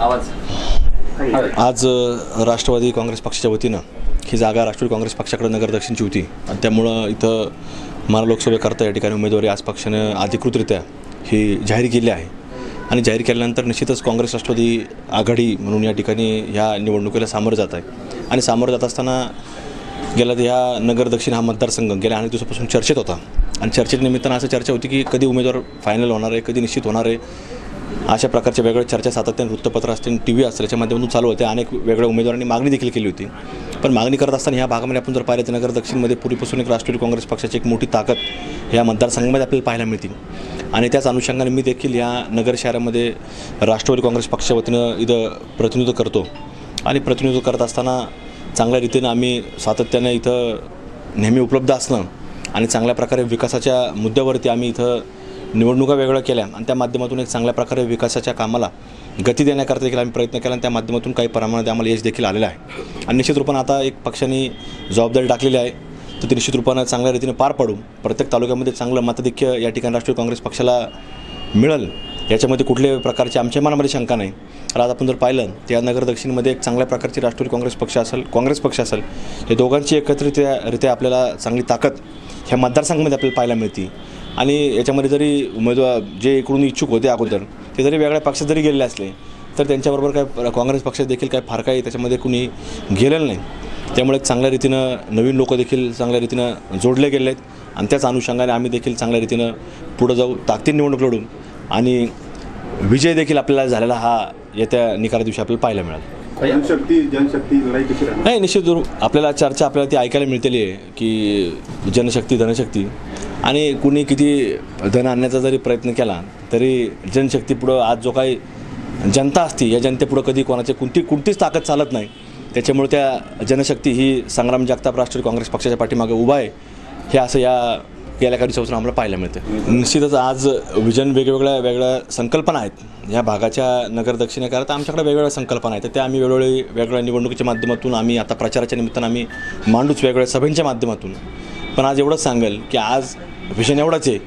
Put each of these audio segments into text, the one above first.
आज राष्ट्रवादी काँग्रेस पक्षाच्या वतीनं ही जागा राष्ट्रवादी काँग्रेस पक्षाकडे नगर दक्षिणची होती. आणि त्यामुळं इथं मला लोकसभेकरता या ठिकाणी उमेदवारी आज पक्षानं अधिकृतरित्या ही जाहीर केली आहे. आणि जाहीर केल्यानंतर निश्चितच काँग्रेस राष्ट्रवादी आघाडी म्हणून या ठिकाणी ह्या निवडणुकीला सामोरं जात आहे. आणि सामोरं जात असताना गेल्या ह्या नगर दक्षिण हा मतदारसंघ गेल्या अनेक दिवसापासून चर्चेत होता. आणि चर्चेच्या निमित्तानं असं चर्चा होती की कधी उमेदवार फायनल होणार आहे कधी निश्चित होणार आहे. अशा प्रकारच्या वेगवेगळ्या चर्चा सातत्याने वृत्तपत्र असतील टी व्ही असतील याच्या माध्यमातून चालू होते. अनेक वेगवेगळ्या उमेदवारांनी मागणी देखील केली होती. पण मागणी करत असताना ह्या भागामध्ये आपण जर पाहिलं तर नगर दक्षिणमध्ये पूर्वीपासून एक राष्ट्रवादी काँग्रेस पक्षाची एक मोठी ताकद या मतदारसंघामध्ये आपल्याला पाहायला मिळतील. आणि त्याच अनुषंगाने मी देखील या नगर शहरामध्ये राष्ट्रवादी काँग्रेस पक्षावतीनं वतीनं इथं प्रतिनिधित्व करतो. आणि प्रतिनिधित्व करत असताना चांगल्या रीतीनं आम्ही सातत्याने इथं नेहमी उपलब्ध असणं आणि चांगल्या प्रकारे विकासाच्या मुद्द्यावरती आम्ही इथं निवडणुका वेगळ्या केल्या आणि त्या माध्यमातून एक चांगल्या प्रकारे विकासाच्या कामाला गती देण्याकरता देखील आम्ही प्रयत्न केला आणि त्या माध्यमातून काही प्रमाणात आम्हाला यश देखील आलेलं आहे. आणि निश्चित रूपानं आता एक पक्षाने जबाबदारी टाकलेली आहे तर ती निश्चित रूपानं चांगल्या रीतीने पार पाडू प्रत्येक तालुक्यामध्ये चांगलं मताधिक्य या ठिकाणी राष्ट्रीय काँग्रेस पक्षाला मिळेल याच्यामध्ये कुठल्याही प्रकारची आमच्या मनामध्ये शंका नाही. तर आज आपण जर पाहिलं तर या नगर दक्षिणमध्ये एक चांगल्या प्रकारची राष्ट्रवादी काँग्रेस पक्ष असेल काँग्रेस पक्ष असेल या दोघांची एकत्रितरित्या आपल्याला चांगली ताकद ह्या मतदारसंघामध्ये आपल्याला पाहायला मिळते. आणि याच्यामध्ये जरी उमेदवार जे इकडून इच्छुक होते अगोदर ते जरी वेगळ्या पक्षात जरी गेलेले असले तर त्यांच्याबरोबर काय काँग्रेस पक्षात देखील काय फार काही त्याच्यामध्ये कुणी गेलेलं नाही. त्यामुळे चांगल्या रीतीनं नवीन लोक देखील चांगल्या रीतीनं जोडले गेले आहेत आणि त्याच अनुषंगाने आम्ही देखील चांगल्या रीतीनं पुढं जाऊ ताकदीन निवडणूक लढून आणि विजय देखील आपल्याला झालेला हा येत्या निकाला दिवशी आपल्याला पाहायला मिळाला. जनशक्ती जनशक्ती लढाई कशी राहणार? नाही निश्चित आपल्याला चर्चा आपल्याला ती ऐकायला मिळतेली आहे की जनशक्ती धनशक्ती. आणि कुणी किती धन आणण्याचा जरी प्रयत्न केला तरी जनशक्ती पुढं आज जो काही जनता असती या जनतेपुढं कधी कोणाची कोणती कोणतीच ताकद चालत नाही. त्याच्यामुळे त्या जनशक्ती ही संग्राम जगताप राष्ट्रीय काँग्रेस पक्षाच्या पाठीमागे उभा आहे. हे असं या गेल्या काही दिवसापासून आम्हाला पाहायला मिळतं. निश्चितच आज विजन वेगवेगळ्या वेगळ्या संकल्पना आहेत. या भागाच्या नगर दक्षिणेकरता आमच्याकडे वेगवेगळ्या संकल्पना आहेत. त्या आम्ही वेळोवेळी वेगवेगळ्या निवडणुकीच्या माध्यमातून आम्ही आता प्रचाराच्या निमित्तानं आम्ही मांडूच वेगवेगळ्या सभेंच्या माध्यमातून. पण आज एवढंच सांगेल की आज विषय एवढाच आहे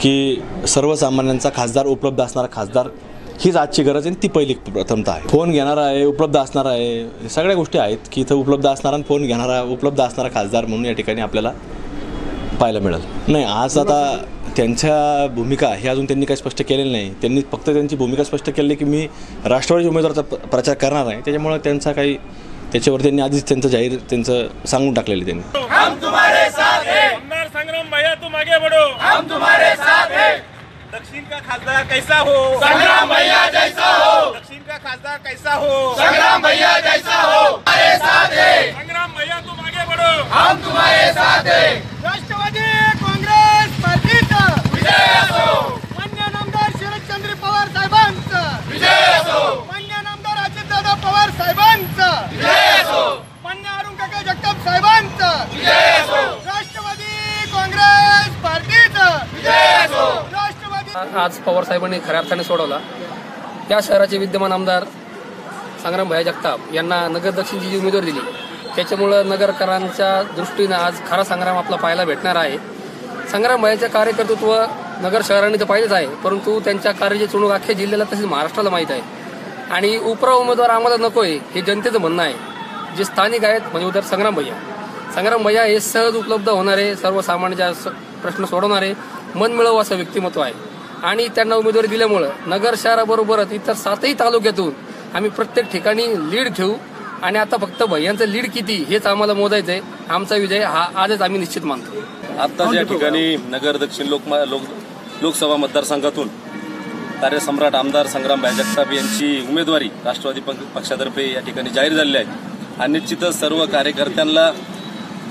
की सर्वसामान्यांचा खासदार उपलब्ध असणारा खासदार हीच आजची गरज आहे ती पहिली प्रथमता आहे. फोन घेणारा आहे उपलब्ध असणारा आहे सगळ्या गोष्टी आहेत की इथं उपलब्ध असणारा आणि फोन घेणारा उपलब्ध असणारा खासदार म्हणून या ठिकाणी आपल्याला पाहायला मिळेल. नाही आज आता त्यांच्या भूमिका हे अजून त्यांनी काही स्पष्ट केलेलं नाही. त्यांनी फक्त त्यांची भूमिका स्पष्ट केली की मी राष्ट्रवादी उमेदवाराचा प्रचार करणार आहे. त्याच्यामुळे त्यांचा काही त्याच्यावर त्यांनी आधीच त्यांचं जाहीर त्यांचं सांगून टाकलेलं आहे त्यांनी आमदार संग्राम भैया तुम आगे बढ़ो हम तुम्हारे साथ हैं। दक्षिण का खासदार कैसा हो? संग्राम भैया जैसा हो। दक्षिण का खासदार कैसा हो? संग्राम भैया जैसा हो। हमारे साथ है संग्राम भैया तुम आगे बढ़ो हम तुम्हारे साथ हैं राष्ट्रवादी काँग्रेस पार्टीचा विजय असो मान्य नामदार शरदचंद्र पवार साहेबांचा विजय असो मान्य नामदार अजितदादा पवार साहेबांचा विजय असो मान्य अरुण काका जगताप साहेबांचा विजय असो राष्ट्रवादी काँग्रेस पार्टीचा विजय असो राष्ट्रवादी आज पवार साहेबांनी खऱ्या अर्थाने सोडवला. या शहराचे विद्यमान आमदार संग्राम भैया जगताप यांना नगर दक्षिणची जी उमेदवारी दिली त्याच्यामुळं नगरकरांच्या दृष्टीनं आज खरा संग्राम आपला पाहायला भेटणार आहे. संग्राम भैयाचं कार्यकर्तृत्व नगर शहराने तर पाहिलंच आहे परंतु त्यांच्या कार्याची चुणूक अख्ख्या जिल्ह्याला तसेच महाराष्ट्राला माहीत आहे. आणि उपरा उमेदवार आम्हाला नको आहे हे जनतेचं म्हणणं आहे. जे स्थानिक आहेत म्हणजे उदर संग्राम भैया. संग्राम भैया हे सहज उपलब्ध होणारे सर्वसामान्यांच्या प्रश्न सोडवणारे मनमिळव असं व्यक्तिमत्व आहे. आणि त्यांना उमेदवारी दिल्यामुळं नगर शहराबरोबरच इतर सातही तालुक्यातून आम्ही प्रत्येक ठिकाणी लीड घेऊ. आणि आता फक्त भैयांचं लीड किती हेच आम्हाला मोजायचं आहे आमचा विजय हा आजच आम्ही निश्चित मानतो. आत्ताच या ठिकाणी नगर दक्षिण लोक लोक लोकसभा मतदारसंघातून कार्यसम्राट आमदार संग्राम भाई जगताप यांची उमेदवारी राष्ट्रवादी पक्ष- पक्षातर्फे या ठिकाणी जाहीर झालेली आहे. आणि निश्चितच सर्व कार्यकर्त्यांना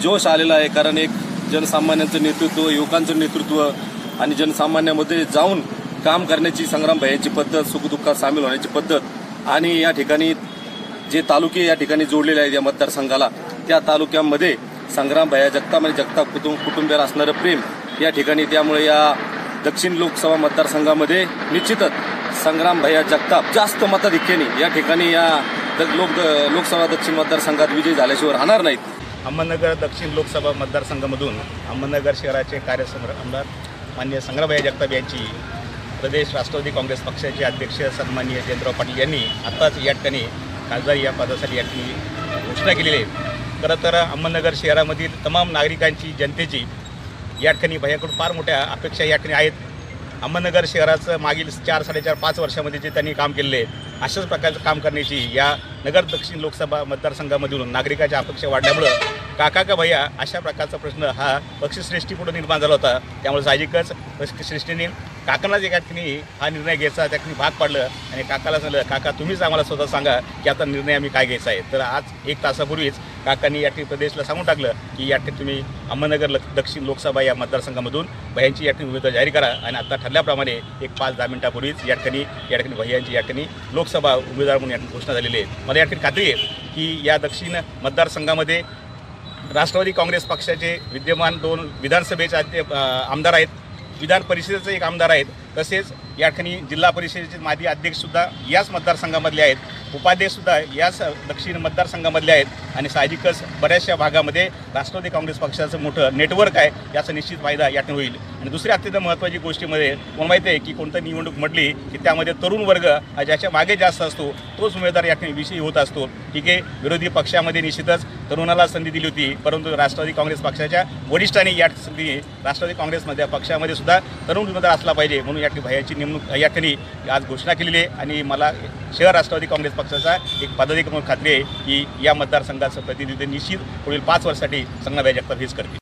जोश आलेला आहे कारण एक जनसामान्यांचं नेतृत्व युवकांचं नेतृत्व आणि जनसामान्यामध्ये जाऊन काम करण्याची संग्राम भयाची पद्धत सुखदुःखात सामील होण्याची पद्धत आणि या ठिकाणी जे तालुके या ठिकाणी जोडलेले आहेत या मतदारसंघाला त्या तालुक्यांमध्ये संग्राम भया जगताप आणि जगताप कुटुंब कुटुंबियावर असणारं प्रेम या ठिकाणी त्यामुळे या दक्षिण लोकसभा मतदारसंघामध्ये निश्चितच संग्राम भैया जगताप जास्त मताधिक्याने या ठिकाणी या द- लोक लोकसभा दक्षिण मतदारसंघात विजय झाल्याशिवाय राहणार नाहीत. अहमदनगर दक्षिण लोकसभा मतदारसंघामधून अहमदनगर शहराचे कार्यसम्राट आमदार मान्य संग्रामभाई जगताप यांची प्रदेश राष्ट्रवादी काँग्रेस पक्षाचे अध्यक्ष सन्माननीय जयंतराव पाटील यांनी आत्ताच या ठिकाणी खासदार या पदासाठी या ठिकाणी घोषणा केलेली आहे. खरं तर अहमदनगर शहरामधील तमाम नागरिकांची जनतेची या ठिकाणी भैयाकडून फार मोठ्या अपेक्षा या ठिकाणी आहेत. अहमदनगर शहराचं मागील चार साडेचार पाच वर्षामध्ये जे त्यांनी काम केलेले आहे अशाच प्रकारचं काम करण्याची या नगर दक्षिण लोकसभा मतदारसंघामधून नागरिकाच्या अपेक्षा वाढल्यामुळं काका का भैया अशा प्रकारचा प्रश्न हा पक्षश्रेष्ठीपुढे निर्माण झाला होता. त्यामुळे साहजिकच पक्षश्रेष्ठीने काकांनाच एका ठिकाणी हा निर्णय घ्यायचा त्या ठिकाणी भाग पाडलं आणि काकाला सांगलं काका तुम्हीच आम्हाला स्वतः सांगा की आता निर्णय आम्ही काय घ्यायचा आहे. तर आज एक तासापूर्वीच काकांनी या ठिकाणी प्रदेशला सांगून टाकलं की या ठिकाणी तुम्ही अहमदनगर लक- दक्षिण लोकसभा या मतदारसंघामधून भयांची या ठिकाणी उमेदवार जाहीर करा. आणि आता ठरल्याप्रमाणे एक पाच दहा मिनिटापूर्वीच या ठिकाणी या ठिकाणी भैयांची या ठिकाणी लोकसभा उमेदवार म्हणून या ठिकाणी घोषणा झालेली आहे. मला या ठिकाणी खात्री आहे की या दक्षिण मतदारसंघामध्ये राष्ट्रवादी काँग्रेस पक्षाचे विद्यमान दोन विधानसभेचे अध्य आमदार आहेत. विधान परिषदेचे एक आमदार आहेत. तसेच या ठिकाणी जिल्हा परिषदेचे माजी अध्यक्षसुद्धा याच मतदारसंघामधले आहेत. उपाध्यक्षसुद्धा याच दक्षिण मतदारसंघामधले आहेत. आणि साहजिकच बऱ्याचशा भागामध्ये राष्ट्रवादी काँग्रेस पक्षाचं मोठं नेटवर्क आहे याचा निश्चित फायदा यातून होईल. आणि दुसरी अत्यंत महत्त्वाची गोष्टीमध्ये मला माहिती आहे की कोणतं निवडणूक म्हटली की त्यामध्ये तरुण वर्ग हा ज्याच्या मागे जास्त असतो तोच उमेदवार यातून विषयी होत असतो. ठीक आहे विरोधी पक्षामध्ये निश्चितच तरुणाला संधी दिली होती परंतु राष्ट्रवादी काँग्रेस पक्षाच्या वरिष्ठांनी या संधी राष्ट्रवादी काँग्रेसमध्ये पक्षामध्ये सुद्धा तरुण उमेदवार असला पाहिजे म्हणून या भयाची नेमणूक या ठिकाणी आज घोषणा केलेली आहे. आणि मला शहर राष्ट्रवादी काँग्रेस पक्षाचा एक पदाधिकारी म्हणून खात्री आहे की या मतदारसंघात मतदारसंघाचं निश्चित पुढील पाच वर्षासाठी संघ जगताप हेच करतील.